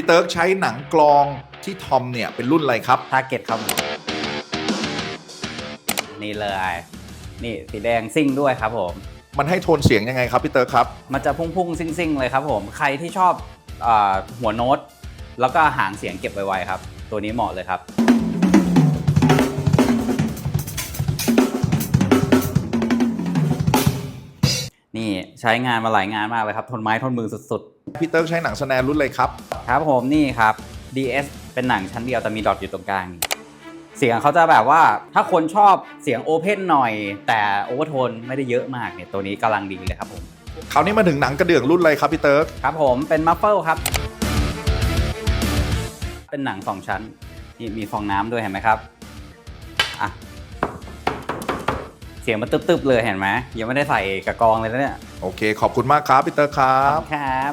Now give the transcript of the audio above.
พี่เติร์กใช้หนังกลองที่ทอมเนี่ยเป็นรุ่นอะไรครับ ทาร์เก็ตครับผมนี่เลย นี่สีแดงซิ่งด้วยครับผม มันให้โทนเสียงยังไงครับพี่เติร์กครับ มันจะพุ่งๆ ซิ่งๆ เลยครับผม ใครที่ชอบอาหัวโน้ต แล้วก็หางเสียงเก็บไวๆครับ ตัวนี้เหมาะเลยครับ ใช้งานมาหลายงานมากเลยครับ ทนไม้ทนมือสุดพี่เติร์กใช้หนังสแนนรุ่นอะไรครับ ๆ ครับผมนี่ครับ DS เป็นหนังชั้นเดียวแต่มีดอทอยู่ตรงกลางนี่เสียงเขาจะแบบว่าถ้าคนชอบเสียงโอเพนหน่อย แต่โอเวอร์โทนไม่ได้เยอะมากเนี่ยตัวนี้กำลังดีเลยครับผม คราวนี้มาถึงหนังกระเดื่องรุ่นอะไรครับพี่เติร์กครับผมเป็นมัฟเฟิลครับ เป็นหนังสองชั้นนี่มีฟองน้ำด้วยเห็นไหมครับ อะเสียงมันตึบๆเลยเห็นไหมยังไม่ได้ใส่กระกองเลยนะเนี่ย โอเค ขอบคุณมากครับพี่เติร์กครัขอบ บคุณครับ